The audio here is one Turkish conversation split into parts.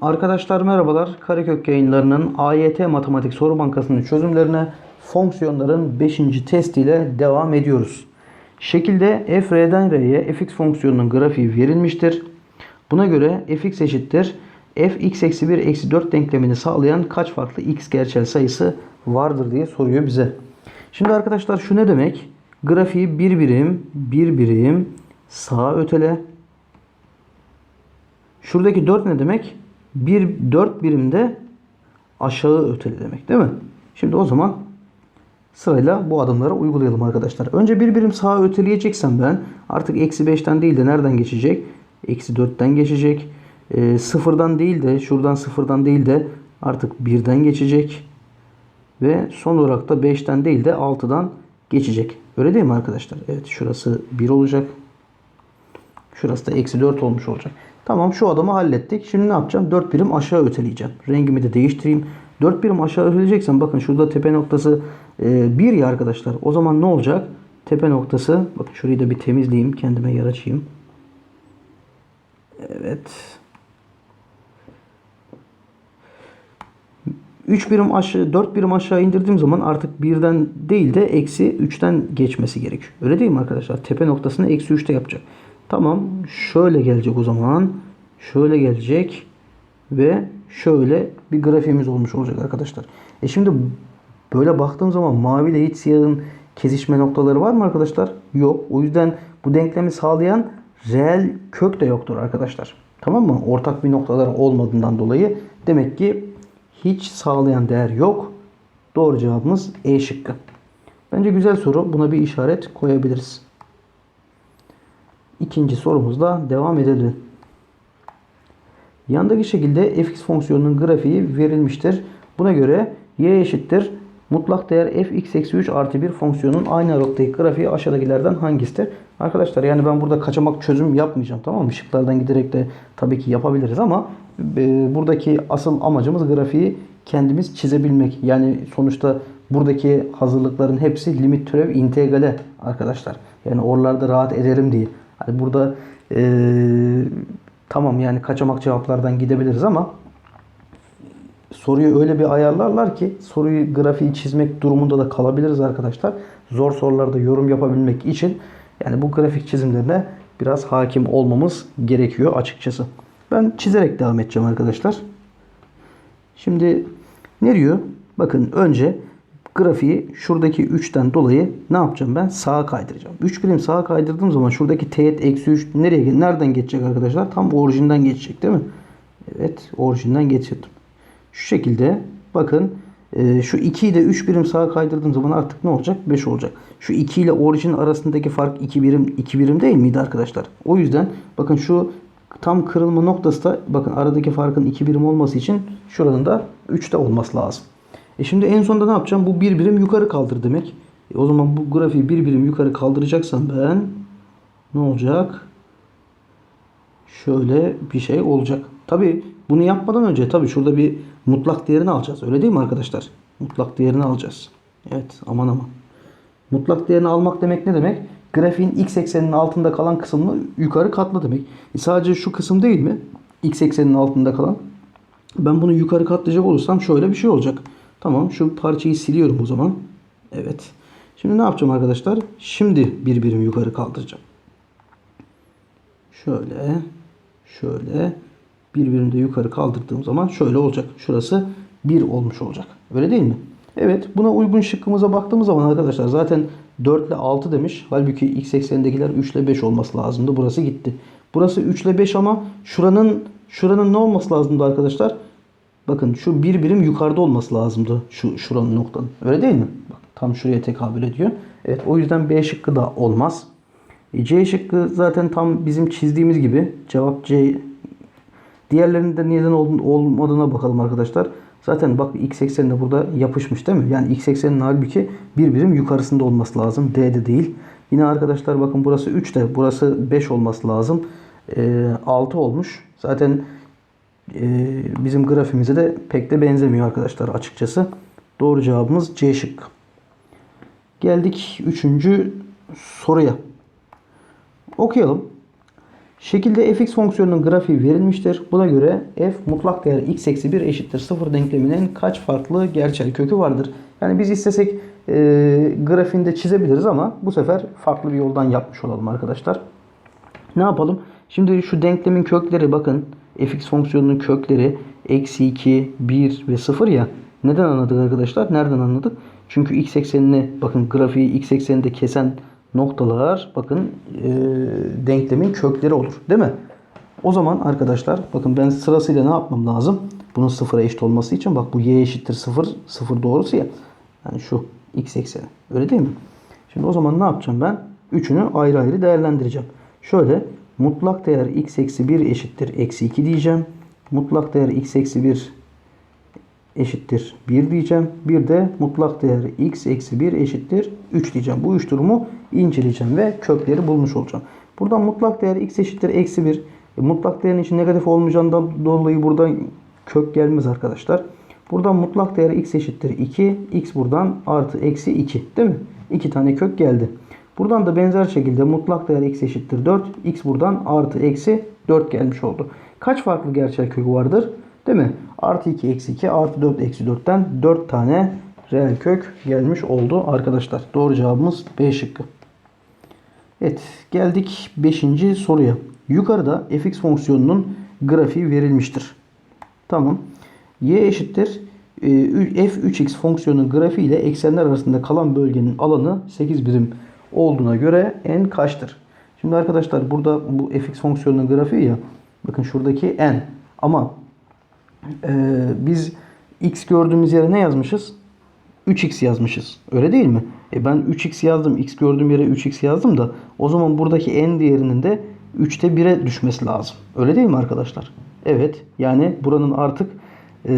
Arkadaşlar merhabalar. Karekök yayınlarının AYT Matematik Soru Bankası'nın çözümlerine fonksiyonların 5. testiyle devam ediyoruz. Şekilde f r'den r'ye fx fonksiyonunun grafiği verilmiştir. Buna göre fx eşittir f x eksi 1 eksi 4 denklemini sağlayan kaç farklı x gerçel sayısı vardır diye soruyor bize. Şimdi arkadaşlar şu ne demek? Grafiği bir birim, bir birim sağa ötele. Şuradaki 4 ne demek? Bir 4 birimde aşağı öteli demek değil mi? Şimdi o zaman sırayla bu adımları uygulayalım arkadaşlar. Önce bir birim sağa öteleyeceksem ben artık eksi 5'ten değil de nereden geçecek? Eksi 4'ten geçecek. E, sıfırdan değil de şuradan sıfırdan değil de artık 1'den geçecek. Ve son olarak da 5'ten değil de 6'dan geçecek. Öyle değil mi arkadaşlar? Evet şurası 1 olacak. Şurası da eksi 4 olmuş olacak. Tamam şu adamı hallettik. Şimdi ne yapacağım? 4 birim aşağı öteleyeceğim. Rengimi de değiştireyim. 4 birim aşağı öteleyeceksem bakın şurada tepe noktası 1 ya arkadaşlar. O zaman ne olacak? Tepe noktası bakın şurayı da bir temizleyeyim. Kendime yer açayım. Evet. 3 birim aşağı 4 birim aşağı indirdiğim zaman artık birden değil de eksi 3'ten geçmesi gerekiyor. Öyle değil mi arkadaşlar? Tepe noktasını eksi 3'te yapacak. Tamam. Şöyle gelecek o zaman. Şöyle gelecek. Ve şöyle bir grafiğimiz olmuş olacak arkadaşlar. E şimdi böyle baktığım zaman mavi ile hiç siyahın kesişme noktaları var mı arkadaşlar? Yok. O yüzden bu denklemi sağlayan reel kök de yoktur arkadaşlar. Tamam mı? Ortak bir noktalar olmadığından dolayı demek ki hiç sağlayan değer yok. Doğru cevabımız E şıkkı. Bence güzel soru. Buna bir işaret koyabiliriz. İkinci sorumuzla devam edelim. Yandaki şekilde fx fonksiyonunun grafiği verilmiştir. Buna göre y eşittir. Mutlak değer fx eksi 3 artı 1 fonksiyonun aynı aralıktaki grafiği aşağıdakilerden hangisidir? Arkadaşlar yani ben burada kaçamak çözüm yapmayacağım. Tamam mı? Şıklardan giderek de tabii ki yapabiliriz ama e, buradaki asıl amacımız grafiği kendimiz çizebilmek. Yani sonuçta buradaki hazırlıkların hepsi limit türev integrale arkadaşlar. Yani oralarda rahat ederim diye. Hani burada e, tamam yani kaçamak cevaplardan gidebiliriz ama soruyu öyle bir ayarlarlar ki soruyu grafiği çizmek durumunda da kalabiliriz arkadaşlar. Zor sorularda yorum yapabilmek için yani bu grafik çizimlerine biraz hakim olmamız gerekiyor açıkçası. Ben çizerek devam edeceğim arkadaşlar. Şimdi ne diyor? Bakın önce grafiği şuradaki 3'ten dolayı ne yapacağım ben? Sağa kaydıracağım. 3 birim sağa kaydırdığım zaman şuradaki teğet eksi 3 nereye nereden geçecek arkadaşlar? Tam orijinden geçecek değil mi? Evet orijinden geçirdim. Şu şekilde bakın e, şu 2'yi de 3 birim sağa kaydırdığım zaman artık ne olacak? 5 olacak. Şu 2 ile orijin arasındaki fark 2 birim 2 birim değil miydi arkadaşlar? O yüzden bakın şu tam kırılma noktası da bakın aradaki farkın 2 birim olması için şuranın da 3'te olması lazım. E şimdi en sonunda ne yapacağım? Bu bir birim yukarı kaldır demek. E o zaman bu grafiği bir birim yukarı kaldıracaksam ben ne olacak? Şöyle bir şey olacak. Tabi bunu yapmadan önce tabi şurada bir mutlak değerini alacağız. Öyle değil mi arkadaşlar? Mutlak değerini alacağız. Evet aman aman. Mutlak değerini almak demek ne demek? Grafiğin x ekseninin altında kalan kısmını yukarı katla demek. E sadece şu kısım değil mi? X ekseninin altında kalan. Ben bunu yukarı katlayacak olursam şöyle bir şey olacak. Tamam şu parçayı siliyorum o zaman. Evet. Şimdi ne yapacağım arkadaşlar? Şimdi bir birim yukarı kaldıracağım. Şöyle. Şöyle. Bir de yukarı kaldırdığım zaman şöyle olacak. Şurası 1 olmuş olacak. Öyle değil mi? Evet. Buna uygun şıkkımıza baktığımız zaman arkadaşlar zaten 4 ile 6 demiş. Halbuki x eksenindekiler 3 ile 5 olması lazımdı. Burası gitti. Burası 3 ile 5 ama şuranın şuranın ne olması lazımdı arkadaşlar? Bakın şu bir birim yukarıda olması lazımdı. Şu şuranın noktanın. Öyle değil mi? Bak tam şuraya tekabül ediyor. Evet o yüzden B şıkkı da olmaz. E, C şıkkı zaten tam bizim çizdiğimiz gibi. Cevap C. Diğerlerinde neden olmadığına bakalım arkadaşlar. Zaten bak x ekseni de burada yapışmış değil mi? Yani x ekseninin halbuki bir birim yukarısında olması lazım. D'de değil. Yine arkadaşlar bakın burası 3 de burası 5 olması lazım. E, 6 olmuş. Zaten bizim grafimize de pek de benzemiyor arkadaşlar açıkçası. Doğru cevabımız C şıkkı. Geldik 3. soruya. Okuyalım. Şekilde fx fonksiyonunun grafiği verilmiştir. Buna göre f mutlak değer x eksi 1 eşittir 0 denkleminin kaç farklı gerçel kökü vardır? Yani biz istesek e, grafiğini de çizebiliriz ama bu sefer farklı bir yoldan yapmış olalım arkadaşlar. Ne yapalım? Şimdi şu denklemin kökleri bakın. Fx fonksiyonunun kökleri eksi 2, 1 ve 0 ya. Neden anladık arkadaşlar? Nereden anladık? Çünkü x eksenini bakın grafiği x ekseninde kesen noktalar bakın e, denklemin kökleri olur. Değil mi? O zaman arkadaşlar bakın ben sırasıyla ne yapmam lazım? Bunun sıfıra eşit olması için bak bu y eşittir 0, 0 doğrusu ya. Yani şu x ekseni. Öyle değil mi? Şimdi o zaman ne yapacağım ben? Üçünü ayrı ayrı değerlendireceğim. Şöyle mutlak değer x eksi 1 eşittir eksi 2 diyeceğim. Mutlak değer x eksi 1 eşittir 1 diyeceğim. Bir de mutlak değer x eksi 1 eşittir 3 diyeceğim. Bu üç durumu inceleyeceğim ve kökleri bulmuş olacağım. Buradan mutlak değer x eşittir eksi 1. E, mutlak değerin için negatif olmayacağından dolayı buradan kök gelmez arkadaşlar. Buradan mutlak değer x eşittir 2. x buradan artı eksi 2 değil mi? 2 tane kök geldi. Buradan da benzer şekilde mutlak değer x eşittir 4. x buradan artı eksi 4 gelmiş oldu. Kaç farklı gerçel kökü vardır? Değil mi? Artı 2 eksi 2 artı 4 eksi 4'ten 4 tane reel kök gelmiş oldu arkadaşlar. Doğru cevabımız B şıkkı. Evet geldik 5. soruya. Yukarıda fx fonksiyonunun grafiği verilmiştir. Tamam. y eşittir e, f3x fonksiyonunun grafiği ile eksenler arasında kalan bölgenin alanı 8 birim olduğuna göre n kaçtır? Şimdi arkadaşlar burada bu fx fonksiyonunun grafiği ya bakın şuradaki n ama e, biz x gördüğümüz yere ne yazmışız? 3x yazmışız. Öyle değil mi? E ben 3x yazdım. X gördüğüm yere 3x yazdım da o zaman buradaki n değerinin de 3'te 1'e düşmesi lazım. Öyle değil mi arkadaşlar? Evet. Yani buranın artık e,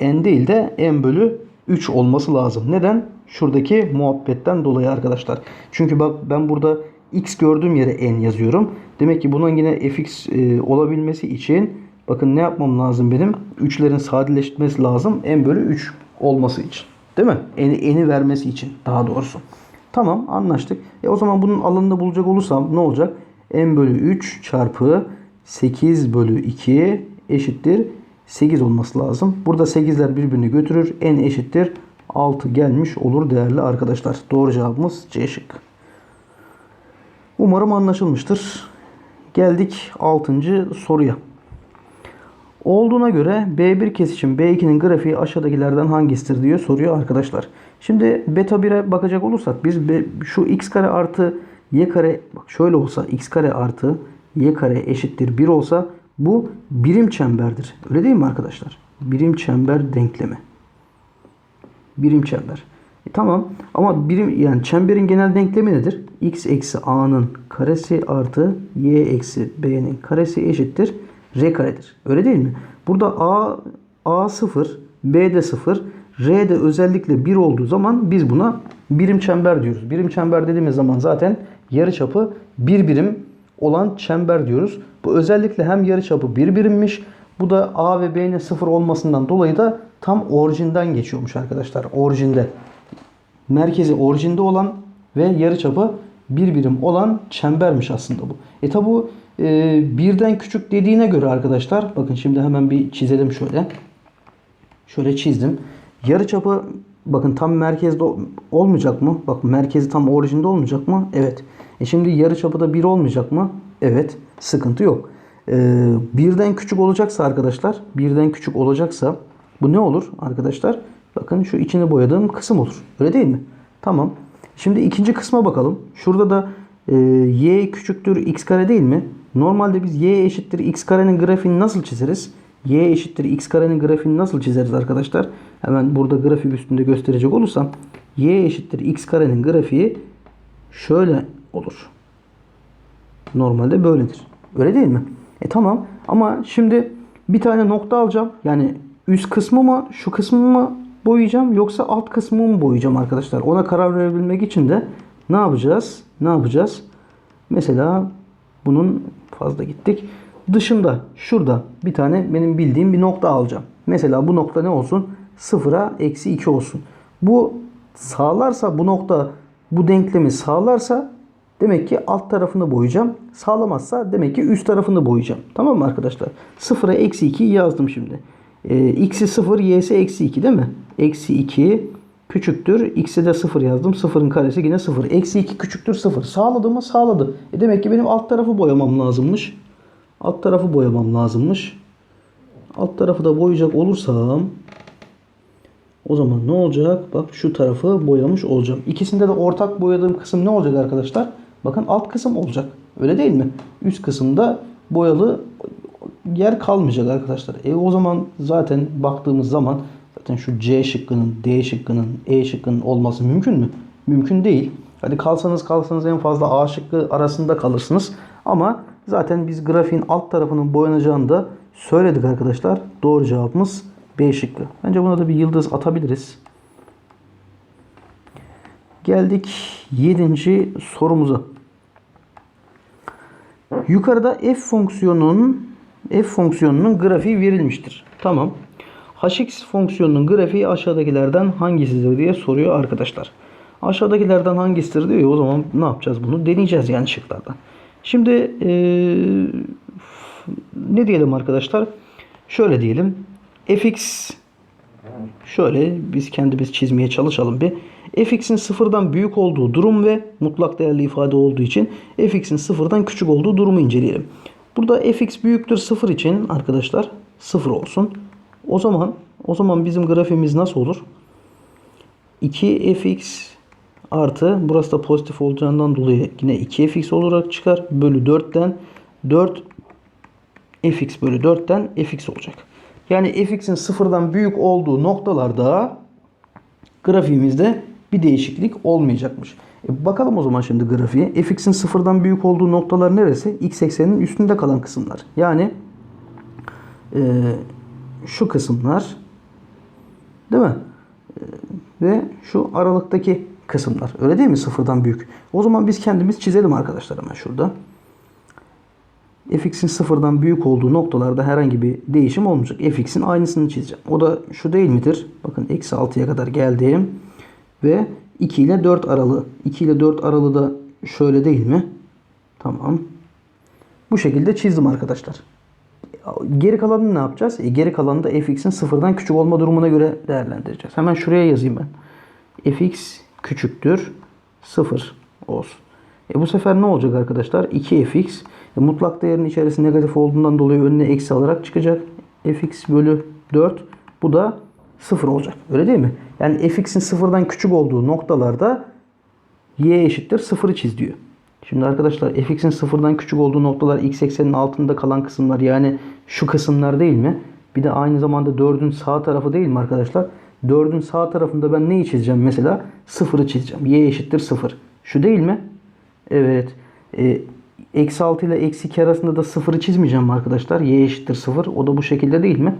n değil de n bölü 3 olması lazım. Neden? Şuradaki muhabbetten dolayı arkadaşlar. Çünkü bak ben burada x gördüğüm yere n yazıyorum. Demek ki bunun yine fx e, olabilmesi için bakın ne yapmam lazım benim? 3'lerin sadeleşmesi lazım. n bölü 3 olması için. Değil mi? N'i, eni vermesi için daha doğrusu. Tamam anlaştık. E o zaman bunun alanını bulacak olursam ne olacak? n bölü 3 çarpı 8 bölü 2 eşittir 8 olması lazım. Burada 8'ler birbirini götürür. n eşittir 6 gelmiş olur değerli arkadaşlar. Doğru cevabımız C şıkkı. Umarım anlaşılmıştır. Geldik 6. soruya. Olduğuna göre B1 kesişim B2'nin grafiği aşağıdakilerden hangisidir diyor soruyor arkadaşlar. Şimdi beta 1'e bakacak olursak biz şu x kare artı y kare bak şöyle olsa x kare artı y kare eşittir 1 olsa bu birim çemberdir. Öyle değil mi arkadaşlar? Birim çember denklemi. Birim çember. E, tamam ama birim yani çemberin genel denklemi nedir? x eksi a'nın karesi artı y eksi b'nin karesi eşittir r karedir. Öyle değil mi? Burada a a 0, b de 0, r de özellikle 1 olduğu zaman biz buna birim çember diyoruz. Birim çember dediğimiz zaman zaten yarıçapı bir birim olan çember diyoruz. Bu özellikle hem yarıçapı bir birimmiş. Bu da a ve b'nin 0 olmasından dolayı da tam orijinden geçiyormuş arkadaşlar. Orijinde. Merkezi orijinde olan ve yarıçapı bir birim olan çembermiş aslında bu. E tabi bu e, birden küçük dediğine göre arkadaşlar bakın şimdi hemen bir çizelim şöyle. Şöyle çizdim. Yarıçapı bakın tam merkezde olmayacak mı? Bak merkezi tam orijinde olmayacak mı? Evet. E şimdi yarıçapı da 1 olmayacak mı? Evet. Sıkıntı yok. E, birden küçük olacaksa arkadaşlar birden küçük olacaksa bu ne olur arkadaşlar? Bakın şu içini boyadığım kısım olur. Öyle değil mi? Tamam. Şimdi ikinci kısma bakalım. Şurada da e, y küçüktür x kare değil mi? Normalde biz y eşittir x karenin grafiğini nasıl çizeriz? y eşittir x karenin grafiğini nasıl çizeriz arkadaşlar? Hemen burada grafik üstünde gösterecek olursam y eşittir x karenin grafiği şöyle olur. Normalde böyledir. Öyle değil mi? E tamam ama şimdi bir tane nokta alacağım. Yani üst kısmı mı şu kısmı mı boyayacağım yoksa alt kısmı mı boyayacağım arkadaşlar? Ona karar verebilmek için de ne yapacağız? Ne yapacağız? Mesela bunun fazla gittik. Dışında şurada bir tane benim bildiğim bir nokta alacağım. Mesela bu nokta ne olsun? Sıfıra eksi 2 olsun. Bu sağlarsa bu nokta bu denklemi sağlarsa Demek ki alt tarafını boyayacağım. Sağlamazsa demek ki üst tarafını boyayacağım. Tamam mı arkadaşlar? 0'a eksi 2 yazdım şimdi. Ee, x'i 0, y'si eksi 2 değil mi? Eksi 2 küçüktür. X'e de 0 yazdım. 0'ın karesi yine 0. Eksi 2 küçüktür 0. Sağladı mı? Sağladı. E demek ki benim alt tarafı boyamam lazımmış. Alt tarafı boyamam lazımmış. Alt tarafı da boyayacak olursam o zaman ne olacak? Bak şu tarafı boyamış olacağım. İkisinde de ortak boyadığım kısım ne olacak arkadaşlar? Bakın alt kısım olacak. Öyle değil mi? Üst kısımda boyalı yer kalmayacak arkadaşlar. E o zaman zaten baktığımız zaman zaten şu C şıkkının, D şıkkının, E şıkkının olması mümkün mü? Mümkün değil. Hadi kalsanız kalsanız en fazla A şıkkı arasında kalırsınız. Ama zaten biz grafiğin alt tarafının boyanacağını da söyledik arkadaşlar. Doğru cevabımız B şıkkı. Bence buna da bir yıldız atabiliriz. Geldik 7. sorumuza. Yukarıda f fonksiyonunun f fonksiyonunun grafiği verilmiştir. Tamam. hx fonksiyonunun grafiği aşağıdakilerden hangisidir diye soruyor arkadaşlar. Aşağıdakilerden hangisidir diyor. O zaman ne yapacağız bunu? Deneyeceğiz yani şıklardan. Şimdi eee, ne diyelim arkadaşlar? Şöyle diyelim. fx Şöyle biz kendimiz çizmeye çalışalım bir. fx'in sıfırdan büyük olduğu durum ve mutlak değerli ifade olduğu için fx'in sıfırdan küçük olduğu durumu inceleyelim. Burada fx büyüktür sıfır için arkadaşlar sıfır olsun. O zaman o zaman bizim grafiğimiz nasıl olur? 2fx artı burası da pozitif olacağından dolayı yine 2fx olarak çıkar. Bölü 4'ten 4 fx bölü 4'ten fx olacak. Yani fx'in sıfırdan büyük olduğu noktalarda grafiğimizde bir değişiklik olmayacakmış. E bakalım o zaman şimdi grafiğe. fx'in sıfırdan büyük olduğu noktalar neresi? x ekseninin üstünde kalan kısımlar. Yani e, şu kısımlar değil mi? E, ve şu aralıktaki kısımlar. Öyle değil mi? Sıfırdan büyük. O zaman biz kendimiz çizelim arkadaşlar hemen şurada fx'in sıfırdan büyük olduğu noktalarda herhangi bir değişim olmayacak. fx'in aynısını çizeceğim. O da şu değil midir? Bakın eksi 6'ya kadar geldim. Ve 2 ile 4 aralığı. 2 ile 4 aralığı da şöyle değil mi? Tamam. Bu şekilde çizdim arkadaşlar. Geri kalanını ne yapacağız? E, geri kalanını da fx'in sıfırdan küçük olma durumuna göre değerlendireceğiz. Hemen şuraya yazayım ben. fx küçüktür 0 olsun. E bu sefer ne olacak arkadaşlar? 2fx e, mutlak değerin içerisi negatif olduğundan dolayı önüne eksi alarak çıkacak. fx bölü 4 bu da 0 olacak. Öyle değil mi? Yani fx'in sıfırdan küçük olduğu noktalarda y eşittir 0'ı çiz diyor. Şimdi arkadaşlar fx'in sıfırdan küçük olduğu noktalar x eksenin altında kalan kısımlar yani şu kısımlar değil mi? Bir de aynı zamanda 4'ün sağ tarafı değil mi arkadaşlar? 4'ün sağ tarafında ben neyi çizeceğim mesela? 0'ı çizeceğim. y eşittir 0. Şu değil mi? Evet. E, eksi 6 ile eksi 2 arasında da 0'ı çizmeyeceğim arkadaşlar? Y eşittir 0. O da bu şekilde değil mi?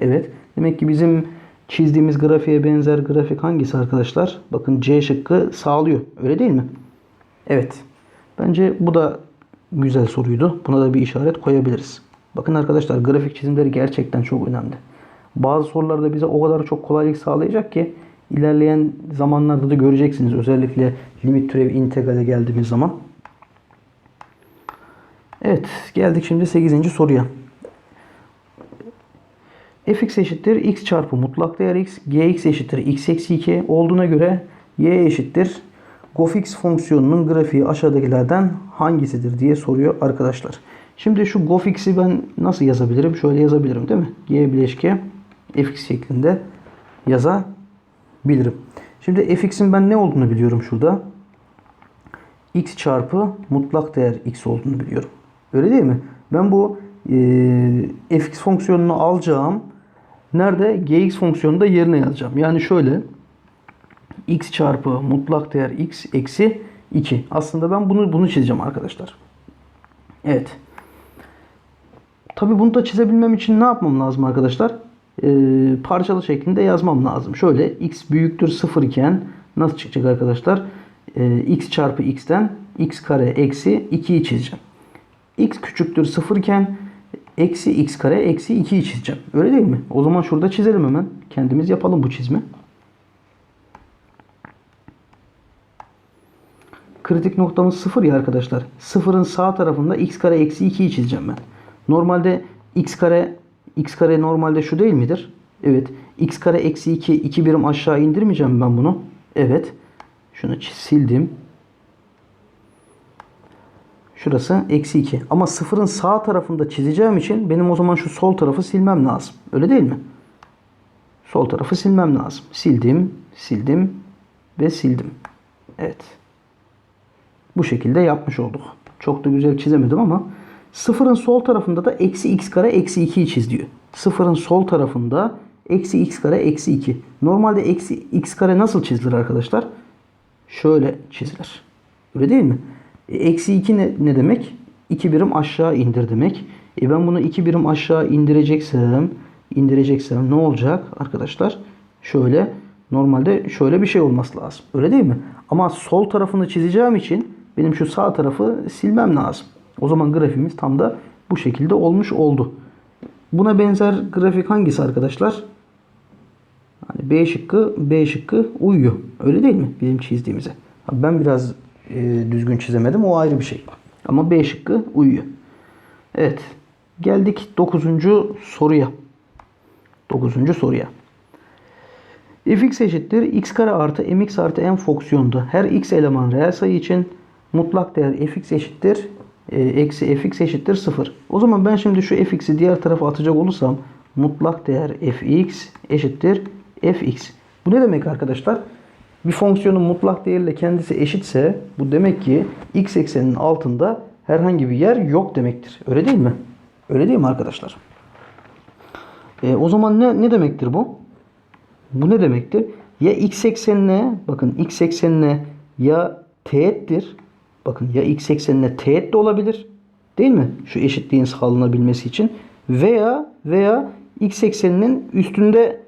Evet. Demek ki bizim çizdiğimiz grafiğe benzer grafik hangisi arkadaşlar? Bakın C şıkkı sağlıyor. Öyle değil mi? Evet. Bence bu da güzel soruydu. Buna da bir işaret koyabiliriz. Bakın arkadaşlar grafik çizimleri gerçekten çok önemli. Bazı sorularda bize o kadar çok kolaylık sağlayacak ki ilerleyen zamanlarda da göreceksiniz. Özellikle limit türevi integrale geldiğimiz zaman. Evet geldik şimdi 8. soruya. Fx eşittir x çarpı mutlak değer x, gx eşittir x eksi 2 olduğuna göre y eşittir gofx fonksiyonunun grafiği aşağıdakilerden hangisidir diye soruyor arkadaşlar. Şimdi şu gofx'i ben nasıl yazabilirim? Şöyle yazabilirim değil mi? g bileşke fx şeklinde yazabilirim. Şimdi fx'in ben ne olduğunu biliyorum şurada. x çarpı mutlak değer x olduğunu biliyorum. Öyle değil mi? Ben bu e, fx fonksiyonunu alacağım. Nerede? gx fonksiyonunu da yerine yazacağım. Yani şöyle x çarpı mutlak değer x eksi 2. Aslında ben bunu bunu çizeceğim arkadaşlar. Evet. Tabi bunu da çizebilmem için ne yapmam lazım arkadaşlar? Ee, parçalı şeklinde yazmam lazım. Şöyle x büyüktür 0 iken nasıl çıkacak arkadaşlar? Ee, x çarpı x'ten x kare eksi 2'yi çizeceğim. x küçüktür 0 iken eksi x kare eksi 2'yi çizeceğim. Öyle değil mi? O zaman şurada çizelim hemen. Kendimiz yapalım bu çizimi. kritik noktamız 0 ya arkadaşlar. Sıfırın sağ tarafında x kare eksi 2'yi çizeceğim ben. Normalde x kare x kare normalde şu değil midir? Evet. x kare eksi 2 2 birim aşağı indirmeyeceğim ben bunu. Evet. Şunu sildim. Şurası eksi 2. Ama sıfırın sağ tarafında çizeceğim için benim o zaman şu sol tarafı silmem lazım. Öyle değil mi? Sol tarafı silmem lazım. Sildim, sildim ve sildim. Evet. Bu şekilde yapmış olduk. Çok da güzel çizemedim ama sıfırın sol tarafında da eksi x kare eksi 2'yi çiz diyor. Sıfırın sol tarafında eksi x kare eksi 2. Normalde eksi x kare nasıl çizilir arkadaşlar? Şöyle çizilir. Öyle değil mi? E, eksi 2 ne, ne demek? 2 birim aşağı indir demek. E ben bunu 2 birim aşağı indireceksem indireceksem ne olacak arkadaşlar? Şöyle normalde şöyle bir şey olması lazım. Öyle değil mi? Ama sol tarafını çizeceğim için benim şu sağ tarafı silmem lazım. O zaman grafiğimiz tam da bu şekilde olmuş oldu. Buna benzer grafik hangisi arkadaşlar? Hani B şıkkı, B şıkkı uyuyor. Öyle değil mi? Bizim çizdiğimize. Ben biraz e, düzgün çizemedim. O ayrı bir şey. Ama B şıkkı uyuyor. Evet. Geldik 9. soruya. 9. soruya. fx eşittir x kare artı mx artı n fonksiyonda her x eleman reel sayı için mutlak değer fx eşittir e, eksi fx eşittir 0. O zaman ben şimdi şu fx'i diğer tarafa atacak olursam mutlak değer fx eşittir fx. Bu ne demek arkadaşlar? Bir fonksiyonun mutlak değeriyle kendisi eşitse bu demek ki x ekseninin altında herhangi bir yer yok demektir. Öyle değil mi? Öyle değil mi arkadaşlar? E, o zaman ne, ne demektir bu? Bu ne demektir? Ya x eksenine bakın x eksenine ya teğettir. Bakın ya x eksenine teğet de olabilir. Değil mi? Şu eşitliğin sağlanabilmesi için. Veya veya x ekseninin üstünde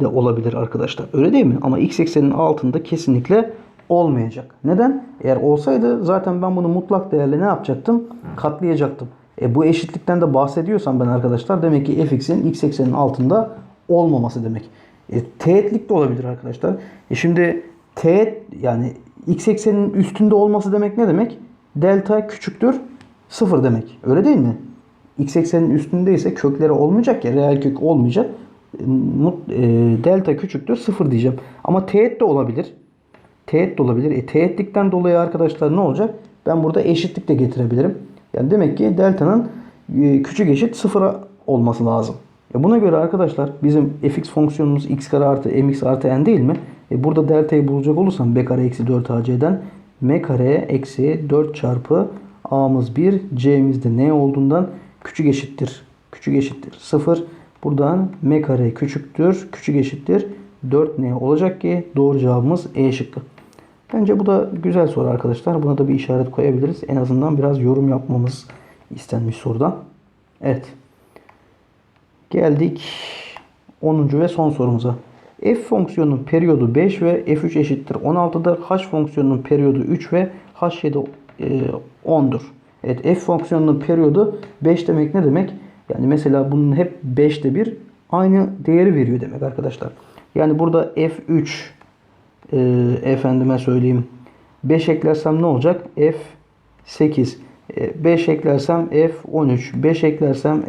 de olabilir arkadaşlar. Öyle değil mi? Ama x ekseninin altında kesinlikle olmayacak. Neden? Eğer olsaydı zaten ben bunu mutlak değerle ne yapacaktım? Katlayacaktım. E bu eşitlikten de bahsediyorsam ben arkadaşlar demek ki fx'in x ekseninin altında olmaması demek. E, teğetlik de olabilir arkadaşlar. E şimdi teğet yani x ekseninin üstünde olması demek ne demek? Delta küçüktür sıfır demek. Öyle değil mi? X eksenin üstündeyse kökleri olmayacak ya reel kök olmayacak. E, delta küçüktür sıfır diyeceğim. Ama teğet de olabilir. Teğet de olabilir. E, teğetlikten dolayı arkadaşlar ne olacak? Ben burada eşitlik de getirebilirim. Yani demek ki delta'nın e, küçük eşit sıfıra olması lazım. E buna göre arkadaşlar bizim fx fonksiyonumuz x kare artı mx artı n değil mi? E burada delta'yı bulacak olursam b kare eksi 4 ac'den m kare eksi 4 çarpı a'mız 1 c'miz de n olduğundan küçük eşittir. Küçük eşittir 0. Buradan m kare küçüktür. Küçük eşittir 4n olacak ki doğru cevabımız E şıkkı. Bence bu da güzel soru arkadaşlar. Buna da bir işaret koyabiliriz. En azından biraz yorum yapmamız istenmiş sorudan. Evet. Geldik 10. ve son sorumuza. F fonksiyonunun periyodu 5 ve f3 eşittir 16'dır. H fonksiyonunun periyodu 3 ve h7 e, 10'dur. Evet f fonksiyonunun periyodu 5 demek ne demek? Yani mesela bunun hep 5'te bir aynı değeri veriyor demek arkadaşlar. Yani burada f3 e, efendime söyleyeyim 5 eklersem ne olacak? f8 e, 5 eklersem f13 5 eklersem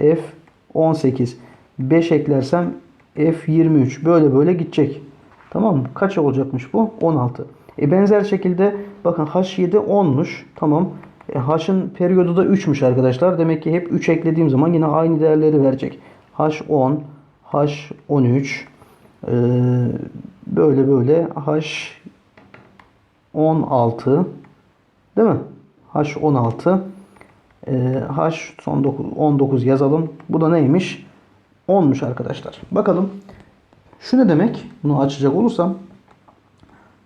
f18 5 eklersem f23 böyle böyle gidecek. Tamam mı? Kaç olacakmış bu? 16. E benzer şekilde bakın h7 10'muş. Tamam. E, h'ın periyodu da 3'müş arkadaşlar. Demek ki hep 3 eklediğim zaman yine aynı değerleri verecek. h10, h13 e, böyle böyle h16 değil mi? h16 e, h son 9, 19 yazalım. Bu da neymiş? 10'muş arkadaşlar. Bakalım. Şu ne demek? Bunu açacak olursam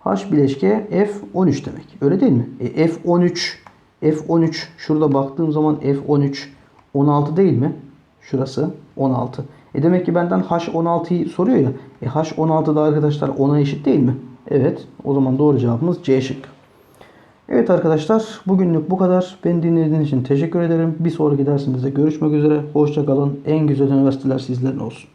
H bileşke F13 demek. Öyle değil mi? E, F13 F13 şurada baktığım zaman F13 16 değil mi? Şurası 16. E demek ki benden H16'yı soruyor ya. E H16 da arkadaşlar 10'a eşit değil mi? Evet. O zaman doğru cevabımız C şık. Evet arkadaşlar bugünlük bu kadar. Beni dinlediğiniz için teşekkür ederim. Bir sonraki dersimizde görüşmek üzere. Hoşçakalın. En güzel üniversiteler sizlerin olsun.